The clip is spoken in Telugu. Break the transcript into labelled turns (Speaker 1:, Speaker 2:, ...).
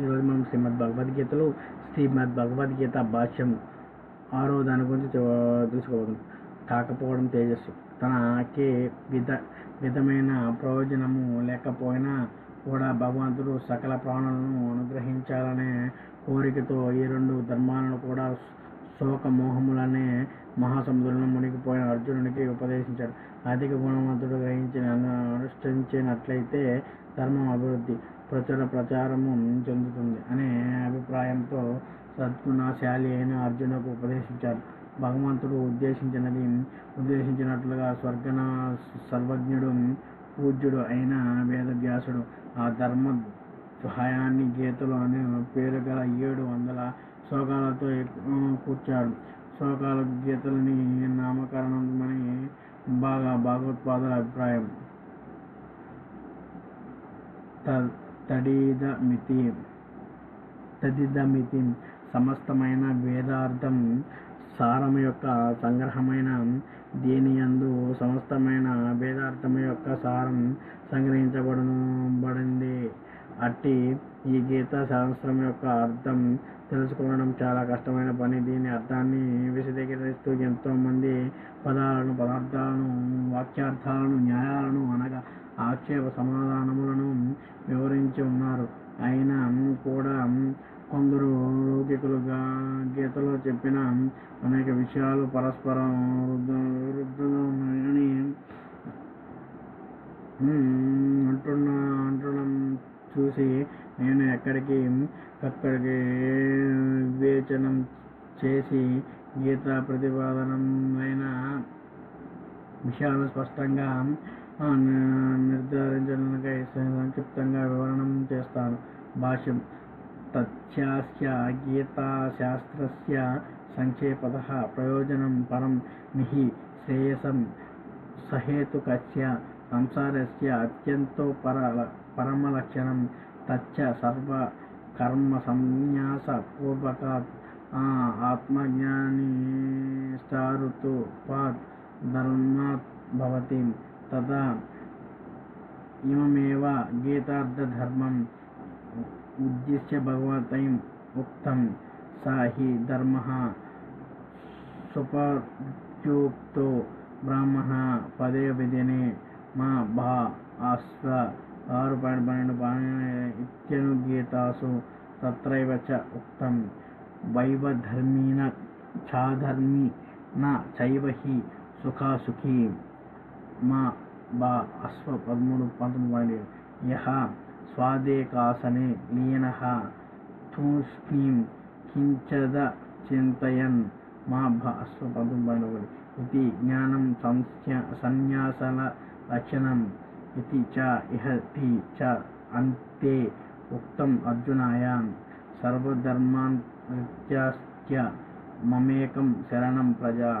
Speaker 1: ఈరోజు మనం శ్రీమద్ భగవద్గీతలో శ్రీమద్ భగవద్గీత భాష్యం ఆరో దాని గురించి తె- కాకపోవడం తేజస్సు. తనకి విధ విధమైన ప్రయోజనము లేకపోయినా కూడా భగవంతుడు సకల ప్రాణులను అనుగ్రహించాలనే కోరికతో ఈ రెండు ధర్మాలను కూడా శోక మోహములనే మహాసముద్రంలో మునిగిపోయిన అర్జునునికి ఉపదేశించాడు. అధిక గుణవంతుడు గ్రహించిన అనుష్ఠించినట్లయితే ధర్మం అభివృద్ధి ప్రచుర ప్రచారము చెందుతుంది అనే అభిప్రాయంతో సద్గుణశాలి అయిన అర్జునకు ఉపదేశించారు భగవంతుడు ఉద్దేశించినది ఉద్దేశించినట్లుగా స్వర్గన సర్వజ్ఞుడు పూజ్యుడు అయిన వేదవ్యాసుడు ఆ ధర్మ సహాయాన్ని గీతలు అనే పేరు గల ఏడు వందల శ్లోకాలతో కూర్చాడు. శ్లోకాల గీతలని నామకరణమని బాగా భాగవత్పాదుల అభిప్రాయం. త- తడిదమితి తదిదమితి సమస్తమైన వేదార్థం సారం యొక్క సంగ్రహమైన దీనియందు సమస్తమైన వేదార్థం యొక్క సారం సంగ్రహించబడబడింది అట్టి ఈ గీత శాస్త్రం యొక్క అర్థం తెలుసుకోవడం చాలా కష్టమైన పని. దీని అర్థాన్ని విశదీకరిస్తూ ఎంతోమంది పదాలను పదార్థాలను వాక్యార్థాలను న్యాయాలను అనగా ఆక్షేప సమాధానములను వివరించి ఉన్నారు. అయినా కూడా కొందరు లౌకికులుగా గీతలో చెప్పిన అనేక విషయాలు పరస్పరం చూసి నేను ఎక్కడికి అక్కడికి వివేచనం చేసి గీత ప్రతిపాదనమైన విషయాలు స్పష్టంగా నిర్ధారించడానికి నిర్ధారించడానికై సంక్షిప్తంగా వివరణం చేస్తాను. భాష్యం. తస్యాస్య గీతాశాస్త్రస్య సంక్షేపత ప్రయోజనం పరం నిహి శ్రేయసం సహేతుకస్య సంసారస్య అత్యంతో పర परम परमलक्षणं तच्च सर्वकर्मसंन्यासपूर्वकात् आत्मज्ञानीष्टारुतोपात् धर्मात् भवति। तदा इमेव गीतार्थधर्मम् उद्दिश्य भगवतैम् उक्तं, स हि धर्मः सुपर्युक्तो ब्राह्मणः पदे विदिने मा भा आस्व ఆరు పాయింట్ పన్నెండు ఇత్యను గీతాసు. తత్రైవ చ ఉక్తం. వైవధర్మీన చాధర్మి నా చైవహి సుఖాసుఖి. మా బా అశ్వ పదమూడు పంతొమ్మిది పాయింట్ యహ స్వాదేకాసనే లీన. తూష్ణీం కించద చింతయన్. మా భ అశ్వ పంతొమ్మిది పాయింట్ ఒకటి. ఇది జ్ఞానం సంస్య సన్యాసల లక్షణం. इति च इह च अन्ते उक्तम् अर्जुनायां सर्वधर्मान्त्यस्य ममेकं शरणं प्रजा।